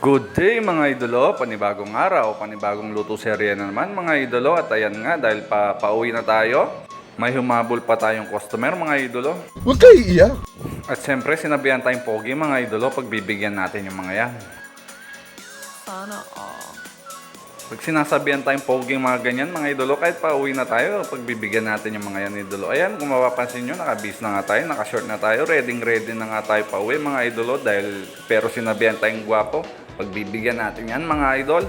Good day mga idolo, panibagong araw, panibagong luto serye na naman mga idolo at ayan nga dahil pa pauwi na tayo, may humabol pa tayong customer mga idolo. Huwag kayo iiyak. At siyempre sinabihan tayong pogi mga idolo pagbibigyan natin yung mga yan. Sana all. Pag sinasabihan tayong pogi mga ganyan mga idolo, kahit pa uwi na tayo, pagbibigyan natin yung mga yan idolo. Ayan, kung mapapansin nyo, nakabis na nga tayo, nakashort na tayo, ready ready na nga tayo pa uwi mga idolo dahil pero sinabihan tayong gwapo, pagbibigyan natin yan mga idol.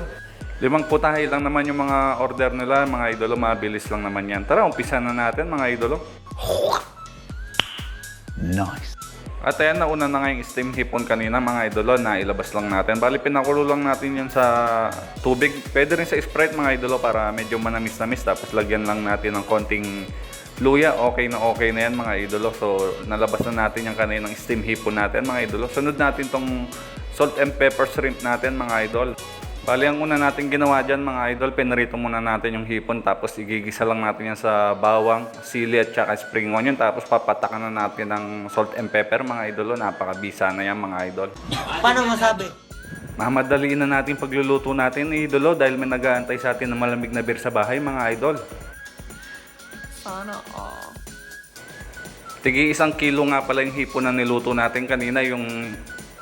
Limang putahe lang naman yung mga order nila mga idolo, mabilis lang naman yan. Tara, umpisa na natin mga idolo. Nice. At ayan, nauna na nga yung steam hipon kanina mga idolo na ilabas lang natin. Bali, pinakulo lang natin yan sa tubig. Pwede rin sa Sprite mga idolo para medyo manamis-namis. Tapos lagyan lang natin ng konting luya. Okay na okay na yan mga idolo. So, nalabas na natin yung kaninang steam hipon natin mga idolo. Sunod natin tong salt and pepper shrimp natin mga idol. Bali, ang una natin ginawa dyan mga idol, pinarito muna natin yung hipon tapos igigisa lang natin yan sa bawang, sili at saka spring onion tapos papatakan na natin ng salt and pepper mga idol. Napakabisa na yan mga idol. Paano masabi? Mamadaliin na natin pagluluto natin idolo dahil may nag-aantay sa atin ng malamig na beer sa bahay mga idol. Sana all. Tigi isang kilo nga pala yung hipon na niluto natin kanina, yung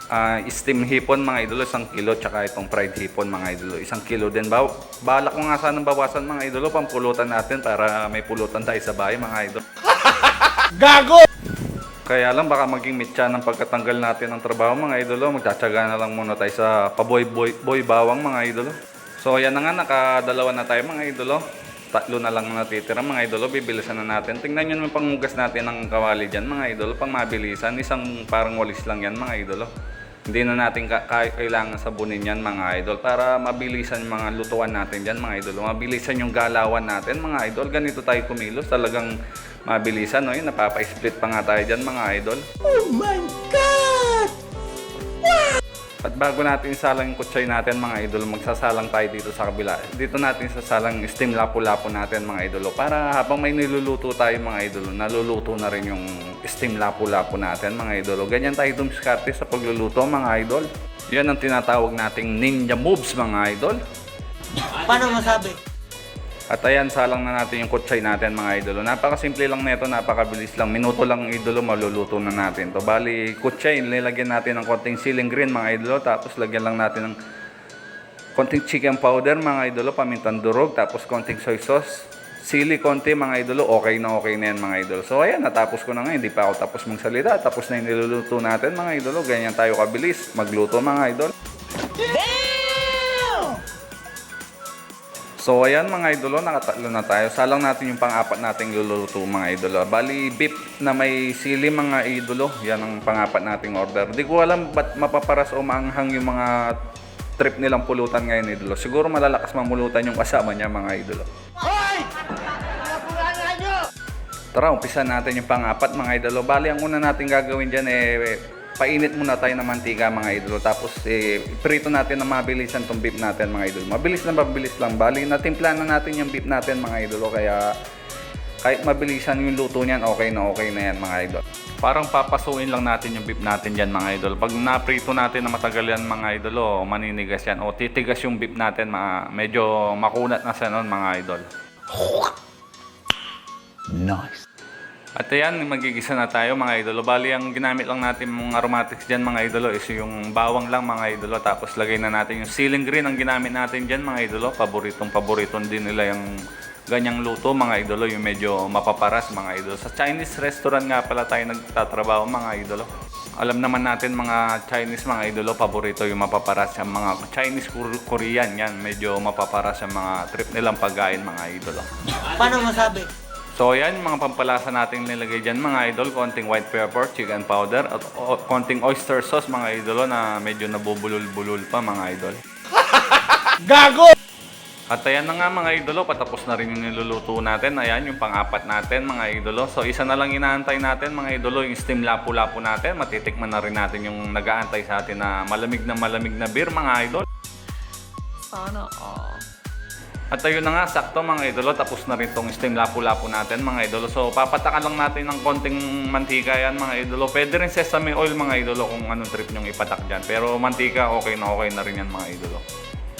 ah, steam hipon mga idolo, isang kilo, tsaka itong fried hipon mga idolo, isang kilo din. Ba balak ko nga sanang bawasan mga idolo, pampulutan natin para may pulutan tayo sa bahay mga idolo. Gago! Kaya lang baka maging mitya ng pagkatanggal natin ng trabaho mga idolo, magtsatsaga na lang muna tayo sa paboy boy, boy bawang mga idolo. So yan na nga, nakadalawa na tayo mga idolo. Tatlo na lang na natitira mga idolo, bibilisan na natin. Tingnan nyo naman panghugas natin ng kawali dyan mga idolo, pang mabilisan. Isang parang walis lang yan mga idolo. Hindi na natin ka- ka- kailangan sabunin yan mga idol para mabilisan yung mga lutuan natin dyan mga idol. Mabilisan yung galawan natin mga idol. Ganito tayo kumilos. Talagang mabilisan. No? Yun, napapa-split pa nga tayo dyan mga idol. Oh my! At bago natin isalang yung kutsay natin mga idol, magsasalang tayo dito sa kabila. Dito natin sasalang steam lapu-lapu natin mga idolo. Para habang may niluluto tayo mga idolo, naluluto na rin yung steam lapu-lapu natin mga idolo. Ganyan tayo dumiskarte sa pagluluto mga idol. Yan ang tinatawag nating ninja moves mga idol. Paano masabi? At ayan, salang na natin yung kutsay natin mga idolo. Napakasimple lang nito, napakabilis lang. Minuto lang idolo, maluluto na natin to. Bali, kutsay, nilagyan natin ng konting siling green mga idolo. Tapos lagyan lang natin ng konting chicken powder mga idolo, pamintang durog. Tapos konting soy sauce. Sili konti mga idolo, okay na okay na yan mga idolo. So ayan, natapos ko na nga, hindi pa ako tapos magsalita. Tapos na yung niluluto natin mga idolo. Ganyan tayo kabilis magluto mga idol. So ayan mga idolo, nakatatlo na tayo. Salang natin yung pang-apat nating luluto mga idolo. Bali, beef na may sili mga idolo. Yan ang pang-apat nating order. Di ko alam ba't mapaparas o maanghang yung mga trip nilang pulutan ngayon idolo. Siguro malalakas mamulutan yung kasama niya mga idolo. Tara, umpisa natin yung pang-apat mga idolo. Bali, ang una natin gagawin dyan eh, painit muna tayo ng mantika mga idolo. Tapos, eh, prito natin na mabilisan tong beef natin mga idolo. Mabilis na mabilis lang. Bali, natimpla na natin yung beef natin mga idolo. Kaya, kahit mabilisan yung luto niyan, okay na okay na yan mga idol. Parang papasuin lang natin yung beef natin dyan mga idol. Pag naprito natin na matagal yan mga idol, oh, maninigas yan. O titigas yung beef natin, mga, medyo makunat na siya nun mga idol. Nice. At ayan, magigisa na tayo mga idolo. Bali, ang ginamit lang natin mga aromatics dyan mga idolo is yung bawang lang mga idolo. Tapos lagay na natin yung ceiling green ang ginamit natin dyan mga idolo. Paboritong paboritong din nila yung ganyang luto mga idolo. Yung medyo mapaparas mga idolo. Sa Chinese restaurant nga pala tayo nagtatrabaho mga idolo. Alam naman natin mga Chinese mga idolo, paborito yung mapaparas yung mga Chinese Kor- Korean yan. Medyo mapaparas yung mga trip nilang pagkain mga idolo. Paano masabi? So yan, mga pampalasa natin nilagay dyan mga idol. Konting white pepper, chicken powder, at o- konting oyster sauce mga idolo na medyo nabubulol-bulol pa mga idol. Gago! At ayan na nga mga idolo, patapos na rin yung niluluto natin. Ayan, yung pang-apat natin mga idolo. So isa na lang inaantay natin mga idolo, yung steam lapu-lapu natin. Matitikman na rin natin yung nag-aantay sa atin na malamig na malamig na beer mga idol. Sana all. At ayun na nga, sakto mga idolo, tapos na rin tong steam lapu-lapu natin mga idolo. So papatakan lang natin ng konting mantika yan mga idolo. Pwede rin sesame oil mga idolo kung anong trip nyong ipatak dyan. Pero mantika okay na okay na rin yan mga idolo.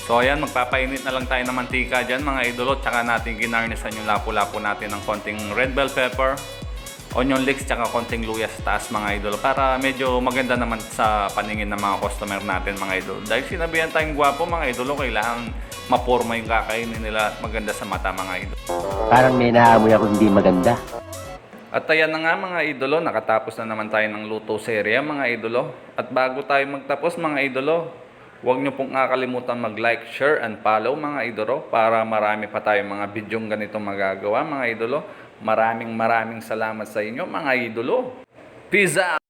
So ayan, magpapainit na lang tayo ng mantika dyan mga idolo. Tsaka natin ginarnisan yung lapu-lapu natin ng konting red bell pepper, onion leeks, tsaka konting luya sa taas mga idolo. Para medyo maganda naman sa paningin ng mga customer natin mga idolo. Dahil sinabihan tayong gwapo mga idolo, kailangan maporma yung kakainin nila at maganda sa mata mga idolo. Parang may naamoy ako hindi maganda. At ayan na nga mga idolo, nakatapos na naman tayo ng luto serya mga idolo. At bago tayo magtapos mga idolo, huwag nyo pong kakalimutan mag-like, share, and follow mga idolo para marami pa tayong mga bidyong ganitong magagawa mga idolo. Maraming maraming salamat sa inyo mga idolo. Peace out!